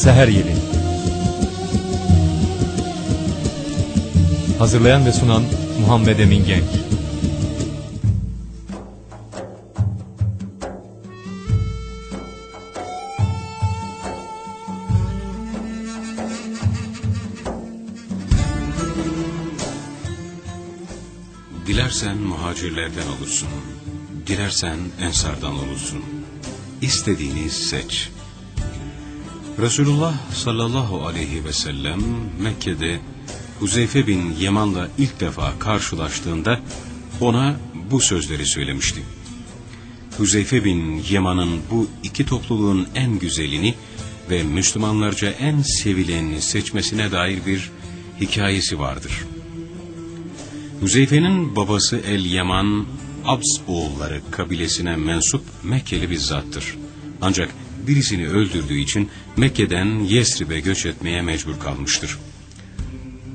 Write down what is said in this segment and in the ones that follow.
Seher Yeli Hazırlayan ve sunan Muhammed Emin Genç Dilersen muhacirlerden olursun. Dilersen ensardan olursun. İstediğini seç. Resulullah sallallahu aleyhi ve sellem Mekke'de Huzeyfe bin Yaman'la ilk defa karşılaştığında ona bu sözleri söylemişti. Huzeyfe bin Yaman'ın bu iki topluluğun en güzelini ve Müslümanlarca en sevilenini seçmesine dair bir hikayesi vardır. Huzeyfe'nin babası El Yaman, Abs oğulları kabilesine mensup Mekkeli bir zattır. Ancak birisini öldürdüğü için Mekke'den Yesrib'e göç etmeye mecbur kalmıştır.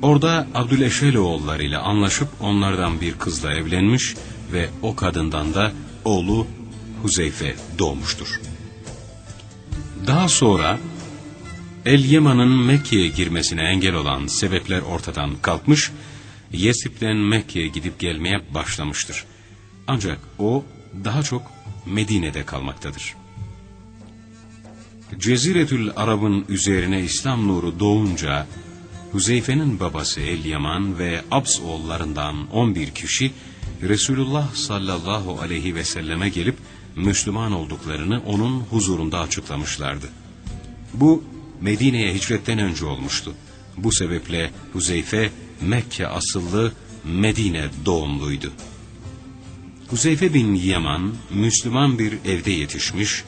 Orada Abdüleşel oğullarıyla anlaşıp onlardan bir kızla evlenmiş ve o kadından da oğlu Huzeyfe doğmuştur. Daha sonra El Yaman'ın Mekke'ye girmesine engel olan sebepler ortadan kalkmış, Yesrib'den Mekke'ye gidip gelmeye başlamıştır. Ancak o daha çok Medine'de kalmaktadır. Ceziretül Arab'ın üzerine İslam nuru doğunca Huzeyfe'nin babası El Yaman ve Abs oğullarından 11 kişi Resulullah sallallahu aleyhi ve selleme gelip Müslüman olduklarını onun huzurunda açıklamışlardı. Bu Medine'ye hicretten önce olmuştu. Bu sebeple Huzeyfe Mekke asıllı Medine doğumluydu. Huzeyfe bin Yaman Müslüman bir evde yetişmiş,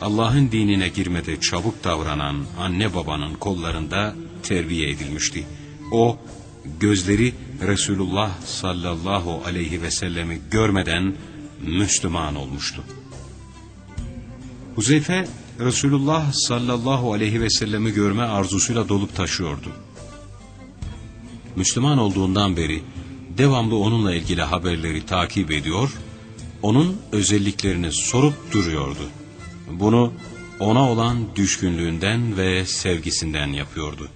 Allah'ın dinine girmede çabuk davranan anne babanın kollarında terbiye edilmişti. O gözleri Resulullah sallallahu aleyhi ve sellemi görmeden Müslüman olmuştu. Huzeyfe Resulullah sallallahu aleyhi ve sellemi görme arzusuyla dolup taşıyordu. Müslüman olduğundan beri devamlı onunla ilgili haberleri takip ediyor, onun özelliklerini sorup duruyordu. Bunu ona olan düşkünlüğünden ve sevgisinden yapıyordu.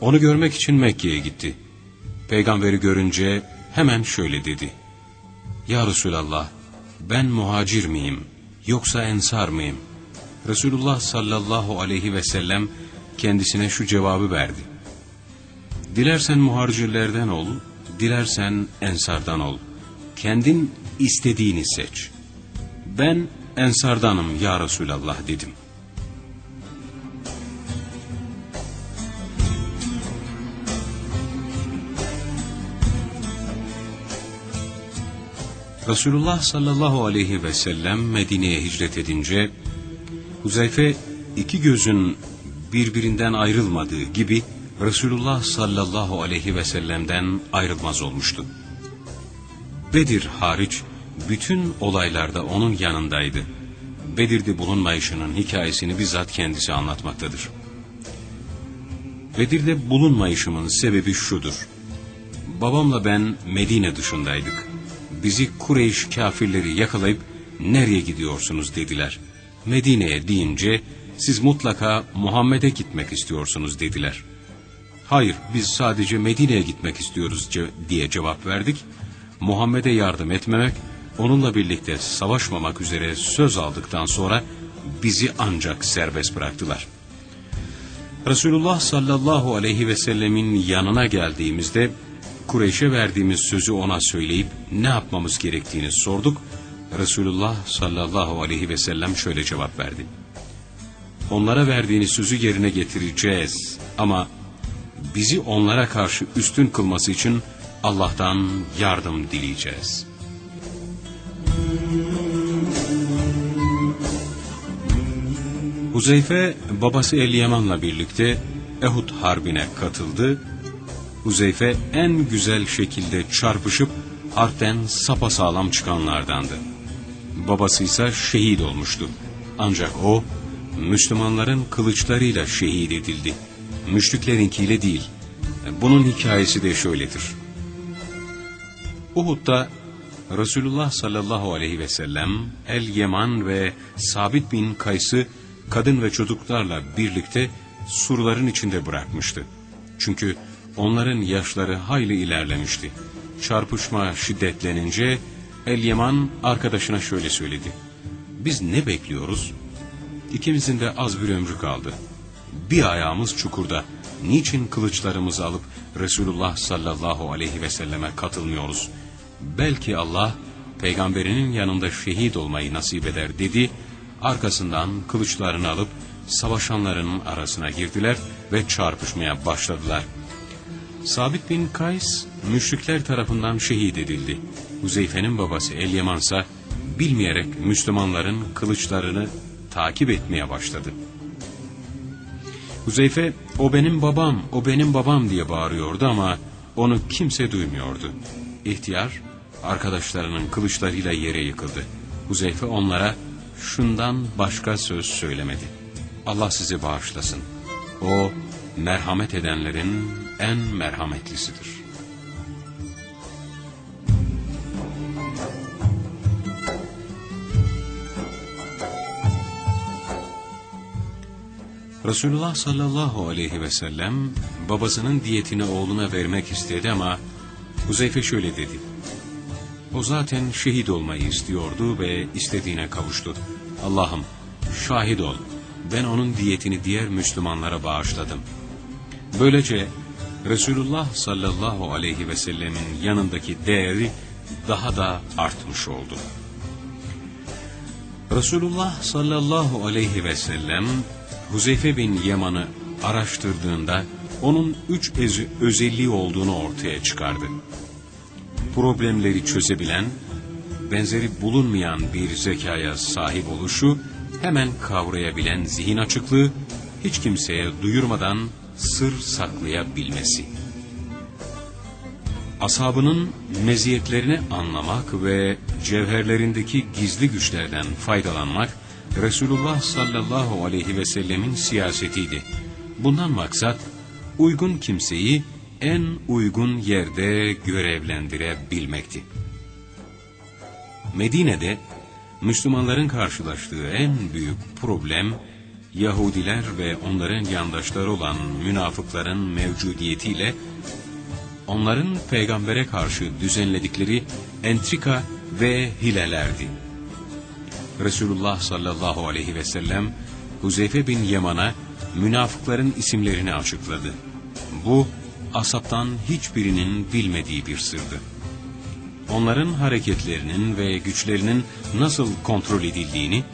Onu görmek için Mekke'ye gitti. Peygamberi görünce hemen şöyle dedi. Ya Resulallah, ben muhacir miyim, yoksa ensar mıyım? Resulullah sallallahu aleyhi ve sellem kendisine şu cevabı verdi. Dilersen muharcirlerden ol, dilersen ensardan ol. Kendin istediğini seç. Ben ensardanım ya Resulallah dedim. Resulullah sallallahu aleyhi ve sellem Medine'ye hicret edince Huzeyfe iki gözün birbirinden ayrılmadığı gibi Resulullah sallallahu aleyhi ve sellem'den ayrılmaz olmuştu. Bedir hariç bütün olaylarda onun yanındaydı. Bedir'de bulunmayışının hikayesini bizzat kendisi anlatmaktadır. Bedir'de bulunmayışımın sebebi şudur. Babamla ben Medine dışındaydık. Bizi Kureyş kafirleri yakalayıp nereye gidiyorsunuz dediler. Medine'ye deyince siz mutlaka Muhammed'e gitmek istiyorsunuz dediler. Hayır biz sadece Medine'ye gitmek istiyoruz diye cevap verdik. Muhammed'e yardım etmemek, onunla birlikte savaşmamak üzere söz aldıktan sonra bizi ancak serbest bıraktılar. Resulullah sallallahu aleyhi ve sellemin yanına geldiğimizde Kureyş'e verdiğimiz sözü ona söyleyip ne yapmamız gerektiğini sorduk. Resulullah sallallahu aleyhi ve sellem şöyle cevap verdi. Onlara verdiğiniz sözü yerine getireceğiz ama bizi onlara karşı üstün kılması için Allah'tan yardım dileyeceğiz. Huzeyfe babası Elyaman'la birlikte Ehud Harbi'ne katıldı. Huzeyfe en güzel şekilde çarpışıp harpten sapasağlam çıkanlardandı. Babası ise şehit olmuştu. Ancak o Müslümanların kılıçlarıyla şehit edildi. Müşriklerinkiyle değil. Bunun hikayesi de şöyledir. Uhud'da Resulullah sallallahu aleyhi ve sellem El Yeman ve Sabit bin Kays'ı kadın ve çocuklarla birlikte surların içinde bırakmıştı. Çünkü onların yaşları hayli ilerlemişti. Çarpışma şiddetlenince El-Yaman arkadaşına şöyle söyledi. Biz ne bekliyoruz? İkimizin de az bir ömrü kaldı. Bir ayağımız çukurda. Niçin kılıçlarımızı alıp Resulullah sallallahu aleyhi ve selleme katılmıyoruz? Belki Allah peygamberinin yanında şehit olmayı nasip eder dedi. Arkasından kılıçlarını alıp savaşanların arasına girdiler ve çarpışmaya başladılar. Sabit bin Kays müşrikler tarafından şehit edildi. Huzeyfe'nin babası El-Yaman ise bilmeyerek Müslümanların kılıçlarını takip etmeye başladı. Huzeyfe o benim babam, o benim babam diye bağırıyordu ama onu kimse duymuyordu. İhtiyar arkadaşlarının kılıçlarıyla yere yıkıldı. Huzeyfe onlara şundan başka söz söylemedi. Allah sizi bağışlasın. O merhamet edenlerin en merhametlisidir. Resulullah sallallahu aleyhi ve sellem babasının diyetini oğluna vermek istedi ama Huzeyfe şöyle dedi. O zaten şehit olmayı istiyordu ve istediğine kavuştu. Allah'ım şahit ol ben onun diyetini diğer Müslümanlara bağışladım. Böylece Resulullah sallallahu aleyhi ve sellemin yanındaki değeri daha da artmış oldu. Resulullah sallallahu aleyhi ve sellem Huzeyfe bin Yaman'ı araştırdığında onun üç özelliği olduğunu ortaya çıkardı. Problemleri çözebilen, benzeri bulunmayan bir zekaya sahip oluşu, hemen kavrayabilen zihin açıklığı, hiç kimseye duyurmadan sır saklayabilmesi. Ashabının meziyetlerini anlamak ve cevherlerindeki gizli güçlerden faydalanmak, Resulullah sallallahu aleyhi ve sellemin siyasetiydi. Bundan maksat, uygun kimseyi en uygun yerde görevlendirebilmekti. Medine'de Müslümanların karşılaştığı en büyük problem, Yahudiler ve onların yandaşları olan münafıkların mevcudiyetiyle onların peygambere karşı düzenledikleri entrika ve hilelerdi. Resulullah sallallahu aleyhi ve sellem Huzeyfe bin Yaman'a münafıkların isimlerini açıkladı. Bu asaptan hiçbirinin bilmediği bir sırdı. Onların hareketlerinin ve güçlerinin nasıl kontrol edildiğini,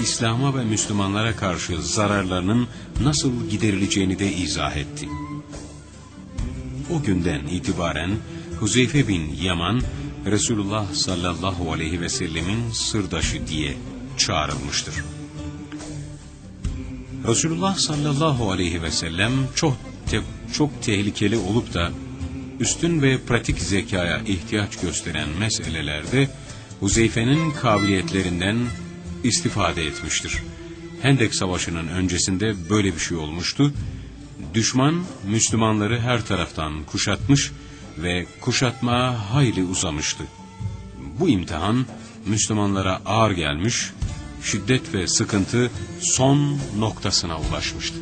İslam'a ve Müslümanlara karşı zararlarının nasıl giderileceğini de izah etti. O günden itibaren Huzeyfe bin Yaman, Resulullah sallallahu aleyhi ve sellemin sırdaşı diye çağrılmıştır. Resulullah sallallahu aleyhi ve sellem çok te- çok tehlikeli olup da üstün ve pratik zekaya ihtiyaç gösteren meselelerde Huzeyfe'nin kabiliyetlerinden istifade etmiştir. Hendek Savaşı'nın öncesinde böyle bir şey olmuştu. Düşman Müslümanları her taraftan kuşatmış ve kuşatma hayli uzamıştı. Bu imtihan Müslümanlara ağır gelmiş, şiddet ve sıkıntı son noktasına ulaşmıştı.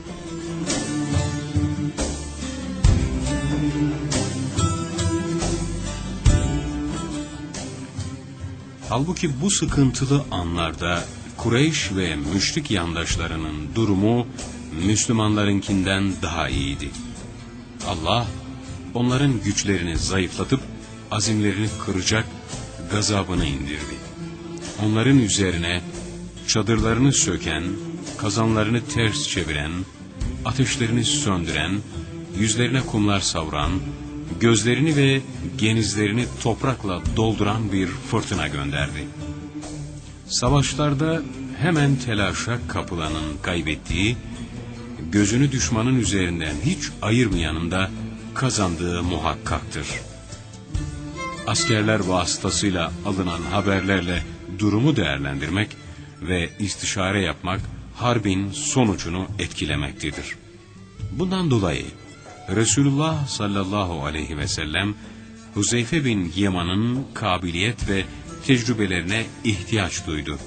Halbuki bu sıkıntılı anlarda Kureyş ve müşrik yandaşlarının durumu Müslümanlarınkinden daha iyiydi. Allah onların güçlerini zayıflatıp azimlerini kıracak gazabını indirdi. Onların üzerine çadırlarını söken, kazanlarını ters çeviren, ateşlerini söndüren, yüzlerine kumlar savuran, gözlerini ve genizlerini toprakla dolduran bir fırtına gönderdi. Savaşlarda hemen telaşa kapılanın kaybettiği, gözünü düşmanın üzerinden hiç ayırmayanın da kazandığı muhakkaktır. Askerler vasıtasıyla alınan haberlerle durumu değerlendirmek ve istişare yapmak harbin sonucunu etkilemektedir. Bundan dolayı Resulullah sallallahu aleyhi ve sellem Huzeyfe bin Yaman'ın kabiliyet ve tecrübelerine ihtiyaç duydu.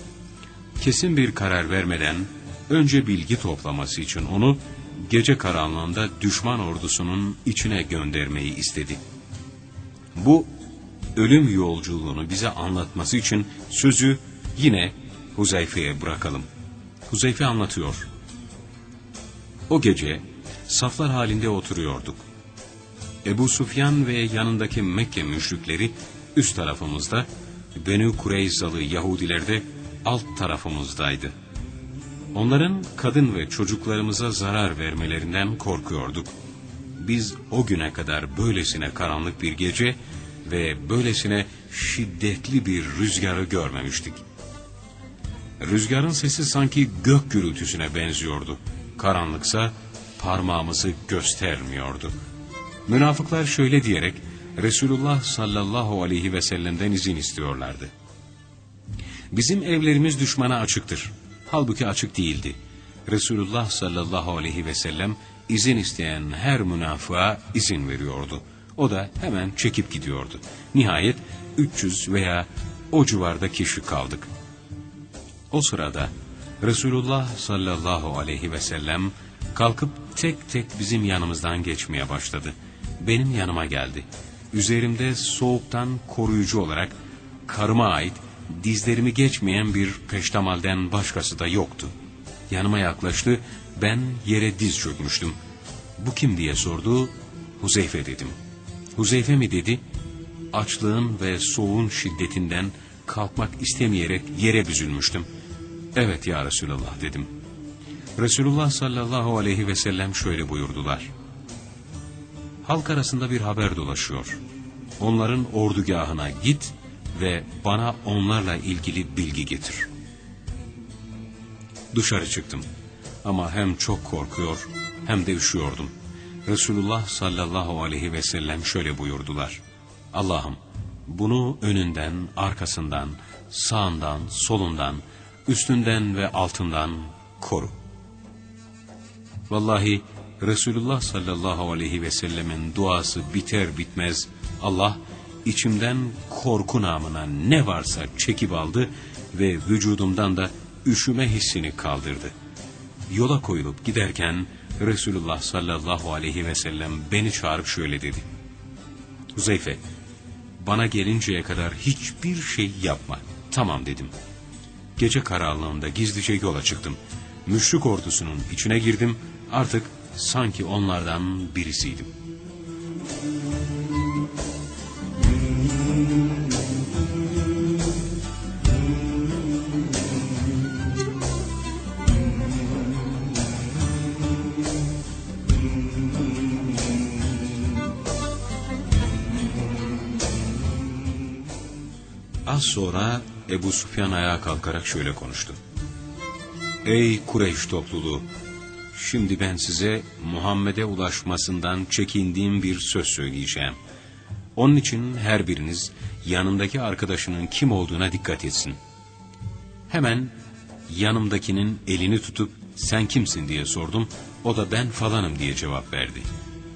Kesin bir karar vermeden önce bilgi toplaması için onu gece karanlığında düşman ordusunun içine göndermeyi istedi. Bu ölüm yolculuğunu bize anlatması için sözü yine Huzeyfe'ye bırakalım. Huzeyfe anlatıyor. O gece saflar halinde oturuyorduk. Ebu Sufyan ve yanındaki Mekke müşrikleri üst tarafımızda, Benü Kureyzalı Yahudiler de alt tarafımızdaydı. Onların kadın ve çocuklarımıza zarar vermelerinden korkuyorduk. Biz o güne kadar böylesine karanlık bir gece ve böylesine şiddetli bir rüzgarı görmemiştik. Rüzgarın sesi sanki gök gürültüsüne benziyordu. Karanlıksa parmağımızı göstermiyordu. Münafıklar şöyle diyerek Resulullah sallallahu aleyhi ve sellem'den izin istiyorlardı. Bizim evlerimiz düşmana açıktır. Halbuki açık değildi. Resulullah sallallahu aleyhi ve sellem izin isteyen her münafığa izin veriyordu. O da hemen çekip gidiyordu. Nihayet 300 veya o civarda kişi kaldık. O sırada Resulullah sallallahu aleyhi ve sellem kalkıp tek tek bizim yanımızdan geçmeye başladı. Benim yanıma geldi. Üzerimde soğuktan koruyucu olarak karıma ait dizlerimi geçmeyen bir peştemalden başkası da yoktu. Yanıma yaklaştı, ben yere diz çökmüştüm. Bu kim diye sordu, Huzeyfe dedim. Huzeyfe mi dedi, açlığın ve soğuğun şiddetinden kalkmak istemeyerek yere büzülmüştüm. Evet ya Resulallah dedim. Resulullah sallallahu aleyhi ve sellem şöyle buyurdular. Halk arasında bir haber dolaşıyor. Onların ordugahına git ve bana onlarla ilgili bilgi getir. Dışarı çıktım. Ama hem çok korkuyor hem de üşüyordum. Resulullah sallallahu aleyhi ve sellem şöyle buyurdular. Allah'ım bunu önünden, arkasından, sağından, solundan, üstünden ve altından koru. Vallahi Resulullah sallallahu aleyhi ve sellemin duası biter bitmez Allah içimden korku namına ne varsa çekip aldı ve vücudumdan da üşüme hissini kaldırdı. Yola koyulup giderken Resulullah sallallahu aleyhi ve sellem beni çağırıp şöyle dedi. Huzeyfe, bana gelinceye kadar hiçbir şey yapma. Tamam dedim. Gece karanlığında gizlice yola çıktım. Müşrik ordusunun içine girdim. Artık sanki onlardan birisiydim. Az sonra Ebu Sufyan ayağa kalkarak şöyle konuştu. Ey Kureyş topluluğu! Şimdi ben size Muhammed'e ulaşmasından çekindiğim bir söz söyleyeceğim. Onun için her biriniz yanındaki arkadaşının kim olduğuna dikkat etsin. Hemen yanımdakinin elini tutup sen kimsin diye sordum. O da ben falanım diye cevap verdi.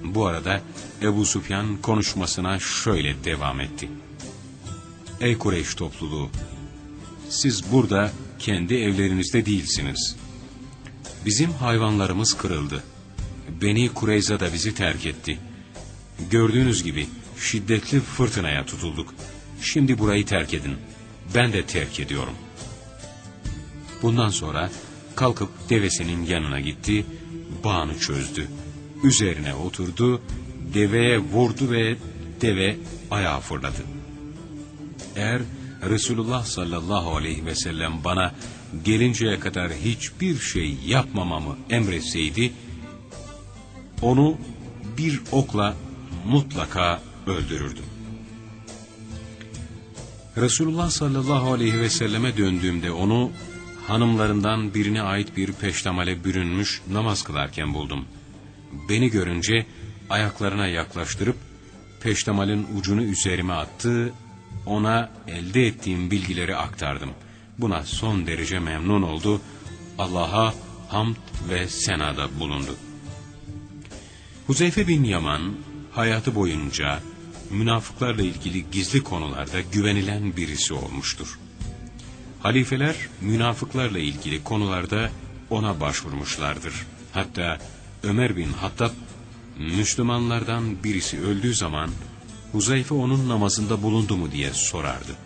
Bu arada Ebu Sufyan konuşmasına şöyle devam etti. Ey Kureyş topluluğu! Siz burada kendi evlerinizde değilsiniz. Bizim hayvanlarımız kırıldı. Beni Kureyza da bizi terk etti. Gördüğünüz gibi şiddetli fırtınaya tutulduk. Şimdi burayı terk edin. Ben de terk ediyorum. Bundan sonra kalkıp devesinin yanına gitti, bağını çözdü. Üzerine oturdu, deveye vurdu ve deve ayağa fırladı. Eğer Resulullah sallallahu aleyhi ve sellem bana gelinceye kadar hiçbir şey yapmamamı emretseydi, onu bir okla mutlaka öldürürdüm. Resulullah sallallahu aleyhi ve selleme döndüğümde onu hanımlarından birine ait bir peştemale bürünmüş namaz kılarken buldum. Beni görünce ayaklarına yaklaştırıp peştemalin ucunu üzerime attı, ona elde ettiğim bilgileri aktardım. Buna son derece memnun oldu, Allah'a hamd ve senada bulundu. Huzeyfe bin Yaman hayatı boyunca münafıklarla ilgili gizli konularda güvenilen birisi olmuştur. Halifeler münafıklarla ilgili konularda ona başvurmuşlardır. Hatta Ömer bin Hattab, Müslümanlardan birisi öldüğü zaman Huzeyfe onun namazında bulundu mu diye sorardı.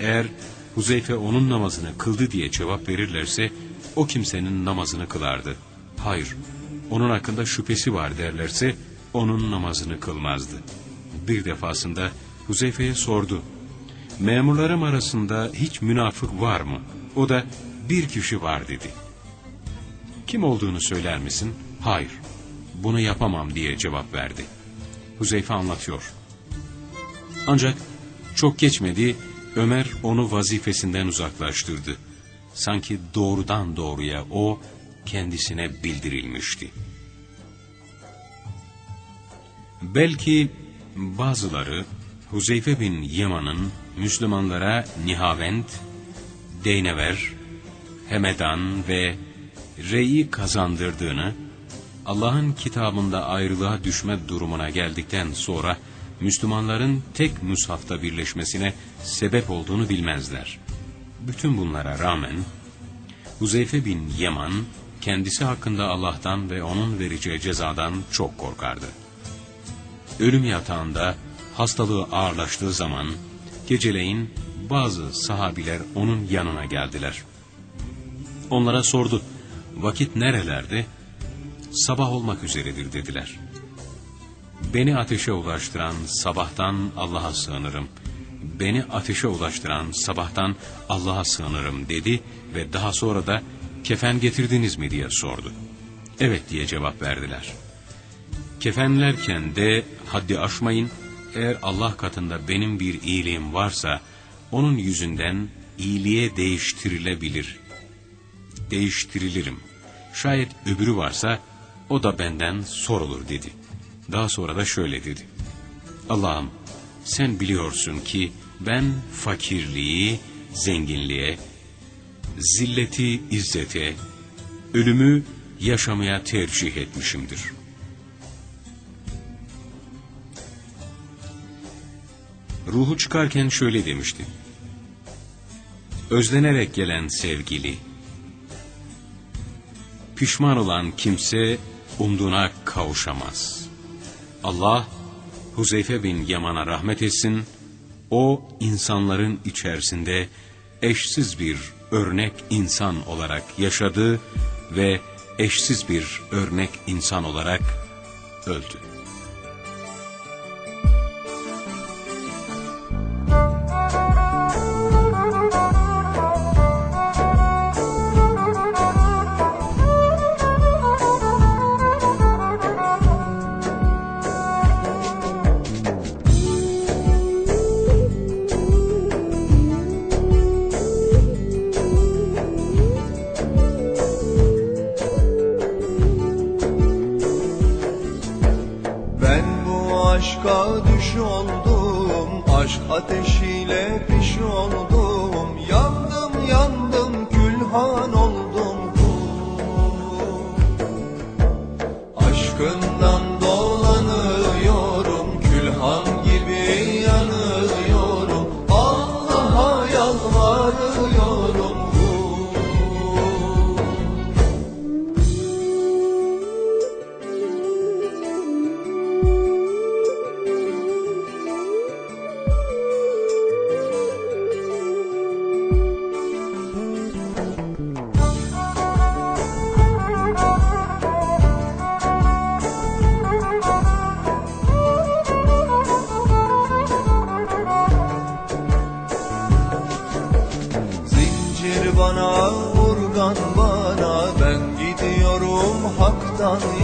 Eğer Huzeyfe onun namazını kıldı diye cevap verirlerse o kimsenin namazını kılardı. Hayır, onun hakkında şüphesi var derlerse onun namazını kılmazdı. Bir defasında Huzeyfe'ye sordu. Memurlarım arasında hiç münafık var mı? O da bir kişi var dedi. Kim olduğunu söyler misin? Hayır, bunu yapamam diye cevap verdi. Huzeyfe anlatıyor. Ancak çok geçmedi Ömer onu vazifesinden uzaklaştırdı. Sanki doğrudan doğruya o kendisine bildirilmişti. Belki bazıları Huzeyfe bin Yaman'ın Müslümanlara Nihavend, Deynever, Hemedan ve Re'yi kazandırdığını, Allah'ın kitabında ayrılığa düşme durumuna geldikten sonra Müslümanların tek mushafta birleşmesine sebep olduğunu bilmezler. Bütün bunlara rağmen Huzeyfe bin Yaman kendisi hakkında Allah'tan ve onun vereceği cezadan çok korkardı. Ölüm yatağında hastalığı ağırlaştığı zaman geceleyin bazı sahabiler onun yanına geldiler. Onlara sordu, vakit nerelerde? Sabah olmak üzeredir dediler. Beni ateşe ulaştıran sabahtan Allah'a sığınırım. Beni ateşe ulaştıran sabahtan Allah'a sığınırım dedi ve daha sonra da kefen getirdiniz mi diye sordu. Evet diye cevap verdiler. Kefenlerken de haddi aşmayın, eğer Allah katında benim bir iyiliğim varsa, onun yüzünden iyiliğe değiştirilebilir. Değiştirilirim. Şayet öbürü varsa, o da benden sorulur dedi. Daha sonra da şöyle dedi. Allah'ım sen biliyorsun ki ben fakirliği zenginliğe, zilleti izzete, ölümü yaşamaya tercih etmişimdir. Ruhu çıkarken şöyle demişti. Özlenerek gelen sevgili, pişman olan kimse umduğuna kavuşamaz. Allah, Huzeyfe bin Yaman'a rahmet etsin, o insanların içerisinde eşsiz bir örnek insan olarak yaşadı ve eşsiz bir örnek insan olarak öldü.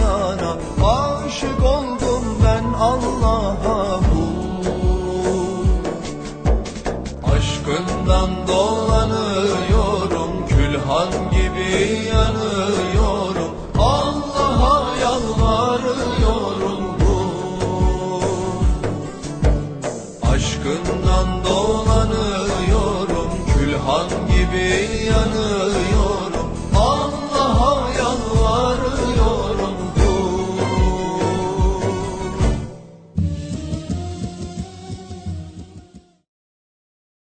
Yana Aşık oldum ben Allah'a